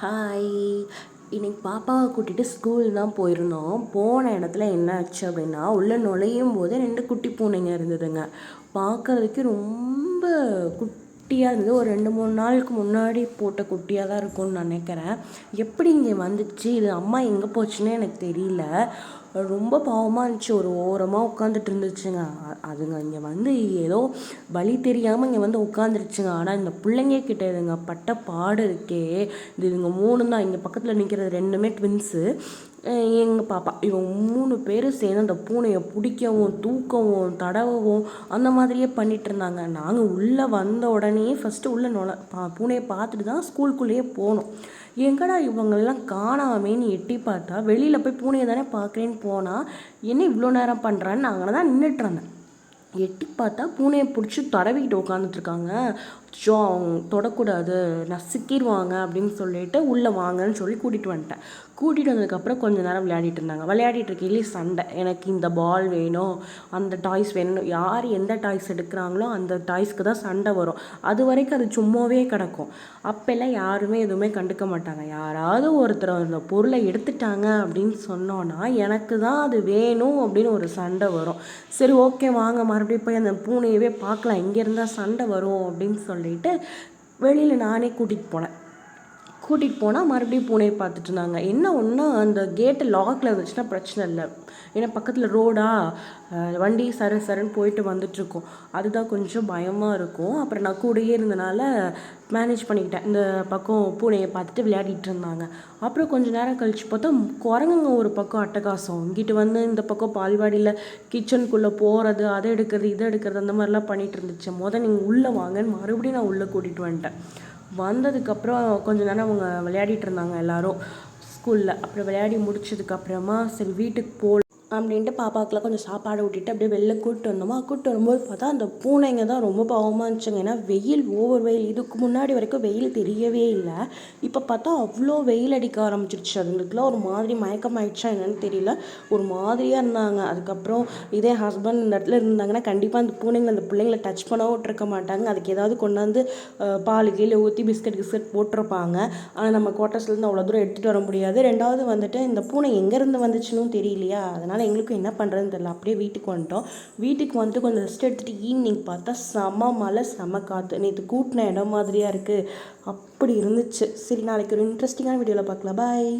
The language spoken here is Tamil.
ஹாய் இன்னைக்கு பாப்பாவை கூட்டிகிட்டு ஸ்கூல் தான் போயிருந்தோம். போன இடத்துல என்ன ஆச்சு அப்படின்னா உள்ளே நுழையும் போது ரெண்டு குட்டி பூனைங்க இருந்ததுங்க. பார்க்கறதுக்கு ரொம்ப குட்டியாக இருந்தது. ஒரு ரெண்டு மூணு நாளுக்கு முன்னாடி போட்ட குட்டியாக தான் இருக்கும்னு நினைக்கிறேன். எப்படி இங்கே வந்துச்சு? இது அம்மா எங்கே போச்சுன்னே எனக்கு தெரியல. ரொம்ப பாவமாக இருந்துச்சு. ஒரு ஓரமாக உட்காந்துட்டு இருந்துச்சுங்க. அதுங்க இங்கே வந்து ஏதோ வழி தெரியாமல் இங்கே வந்து உட்காந்துருச்சுங்க ஆனால் இந்த பிள்ளைங்க கிட்ட இதுங்க பட்ட பாடு இருக்கே. இது இதுங்க மூணு தான். இங்கே பக்கத்தில் நிற்கிறது ரெண்டுமே ட்வின்ஸு எங்கள் பாப்பா இவங்க மூணு பேரும் சேர்ந்து அந்த பூனையை பிடிக்கவும் தூக்கவும் தடவவும் அந்த மாதிரியே பண்ணிகிட்டு இருந்தாங்க. நாங்கள் உள்ளே வந்த உடனே ஃபஸ்ட்டு உள்ளே நுழ பா பூனையை பார்த்துட்டு தான் ஸ்கூலுக்குள்ளேயே போனோம். எங்கடா இவங்கெல்லாம் காணாமேன்னு எட்டி பார்த்தா வெளியில் போய் பூனையை தானே பார்க்குறேன்னு போனால் என்ன இவ்வளோ நேரம் பண்ணுறான்னு நாங்கள் தான் நின்றுட்டுருந்தேன் எட்டி பார்த்தா பூனையை பிடிச்சி தடவிக்கிட்டு உட்காந்துட்ருக்காங்க அச்சோ அவங்க தொடக்கூடாது நசுக்கிடுவாங்க அப்படின்னு சொல்லிட்டு உள்ளே வாங்கன்னு சொல்லி கூட்டிகிட்டு வந்துட்டேன். கூட்டிகிட்டு வந்ததுக்கப்புறம் கொஞ்சம் நேரம் விளையாடிட்டு இருந்தாங்க. விளையாடிட்டு இருக்கையிலே சண்டை. எனக்கு இந்த பால் வேணும் அந்த டாய்ஸ் வேணும். யார் எந்த டாய்ஸ் எடுக்கிறாங்களோ அந்த டாய்ஸ்க்கு தான் சண்டை வரும். அது வரைக்கும் அது சும்மாவே கிடக்கும். அப்போல்லாம் யாருமே எதுவுமே கண்டுக்க மாட்டாங்க. யாராவது ஒருத்தர் அந்த பொருளை எடுத்துட்டாங்க அப்படின்னு சொன்னோன்னா எனக்கு தான் அது வேணும் அப்படின்னு ஒரு சண்டை வரும். சரி ஓகே வாங்க. மறுபடியும் போய் அந்த பூனையவே பார்க்கலாம். இங்கே இருந்தால் சண்டை வரும் அப்படின்னு சொல்லிட்டு வெளியில் நானே கூட்டிகிட்டு போனேன். கூட்டிகிட்டு போனால் மறுபடியும் பூனையை பார்த்துட்டு இருந்தாங்க. என்ன ஒன்றா அந்த கேட்டு லாக்கில் இருந்துச்சுன்னா பிரச்சனை இல்லை. ஏன்னா பக்கத்தில் ரோடா வண்டி சர சரன்னு போயிட்டு வந்துட்டுருக்கோம் அதுதான் கொஞ்சம் பயமாக இருக்கும். அப்புறம் நான் கூடயே இருந்தனால மேனேஜ் பண்ணிக்கிட்டேன். இந்த பக்கம் பூனையை பார்த்துட்டு விளையாடிட்டு இருந்தாங்க. அப்புறம் கொஞ்சம் நேரம் கழித்து பார்த்தா குரங்குங்க ஒரு பக்கம் அட்டகாசம். இங்கிட்டு வந்து இந்த பக்கம் பால்வாடியில் கிச்சனுக்குள்ளே போகிறது அதை எடுக்கிறது இதை எடுக்கிறது அந்த மாதிரிலாம் பண்ணிகிட்டு இருந்துச்சு. மொதல் நீங்கள் உள்ளே வாங்கன்னு மறுபடியும் நான் உள்ளே கூட்டிகிட்டு வந்துட்டேன். வந்ததுக்கப்புறம் கொஞ்ச நேரம் அவங்க விளையாடிட்டு இருந்தாங்க எல்லாரும் ஸ்கூலில். அப்புறம் விளையாடி முடிச்சதுக்கப்புறமா சரி வீட்டுக்கு போ அப்படின்ட்டு பாப்பாவுக்குலாம் கொஞ்சம் சாப்பாடு ஊட்டிட்டு அப்படியே வெளில கூப்பிட்டு வந்தோமா. கூப்பிட்டு வரும்போது பார்த்தா அந்த பூனைங்க தான் ரொம்ப பாவமாக இருந்துச்சுங்க. ஏன்னா வெயில் ஓவர் வெயில். இதுக்கு முன்னாடி வரைக்கும் வெயில் தெரியவே இல்லை. இப்போ பார்த்தா அவ்வளோ வெயில் அடிக்க ஆரம்பிச்சிருச்சு. அதுங்களுக்குலாம் ஒரு மாதிரி மயக்கம் ஆயிடுச்சா என்னன்னு தெரியல. ஒரு மாதிரியாக இருந்தாங்க. அதுக்கப்புறம் இதே ஹஸ்பண்ட் இந்த இடத்துல இருந்தாங்கன்னா கண்டிப்பாக அந்த பூனைங்களை அந்த பிள்ளைங்களை டச் பண்ணவும் விட்டுருக்க மாட்டாங்க. அதுக்கு ஏதாவது கொண்டாந்து பால் கீழே ஊற்றி பிஸ்கட் கிஸ்கட் போட்டிருப்பாங்க. ஆனால் நம்ம குவார்ட்டர்ஸ்லேருந்து அவ்வளோ தூரம் எடுத்துகிட்டு வர முடியாது. ரெண்டாவது வந்துட்டு இந்த பூனை எங்கேருந்து வந்துச்சுன்னு தெரியலையா? அதனால் அதனால் எங்களுக்கும் என்ன பண்ணுறதுன்னு தெரில அப்படியே வீட்டுக்கு வந்துட்டோம். வீட்டுக்கு வந்துட்டு கொஞ்சம் ரெஸ்ட் எடுத்துகிட்டு ஈவினிங் பார்த்தா செம மழை செம காற்று நேற்று கூட்டின இடம் மாதிரியாக இருக்குது அப்படி இருந்துச்சு. சரி நாளைக்கு ஒரு இன்ட்ரெஸ்டிங்கான வீடியோவில் பார்க்கலாம். பாய்